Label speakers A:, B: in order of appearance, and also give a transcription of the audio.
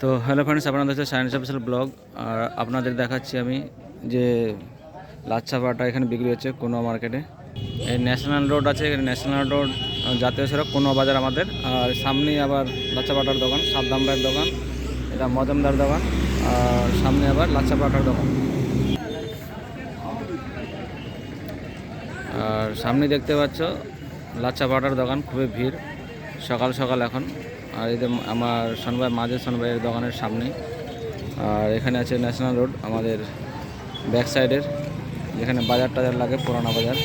A: তো
B: hello friends আপনাদের হচ্ছে সায়েন্স অফিসিয়াল ব্লগ আর আপনাদের দেখাচ্ছি আমি যে লাচ্ছা পাটা এখানে বিক্রি হচ্ছে কোনো মার্কেটে এই ন্যাশনাল রোড আছে ন্যাশনাল রোড জাতীয় সড়ক, কোনো বাজার আমাদের। আর সামনেই আবার লাচ্ছা পাটার দোকান, সাদ্দাম ভাইয়ের দোকান, এটা মজমদার দোকান, আর সামনে আবার লাচ্ছা পাটার দোকান। আর সামনে দেখতে পাচ্ছ লাচ্ছা পাটার দোকান, খুবই ভিড়, সকাল সকাল এখন। আর যে আমার সনভাই মাঝে সনভাইয়ের দোকানের সামনে আর এখানে আছে ন্যাশনাল রোড, আমাদের ব্যাক সাইডের। যেখানে বাজার টাজার লাগে পুরানা বাজার।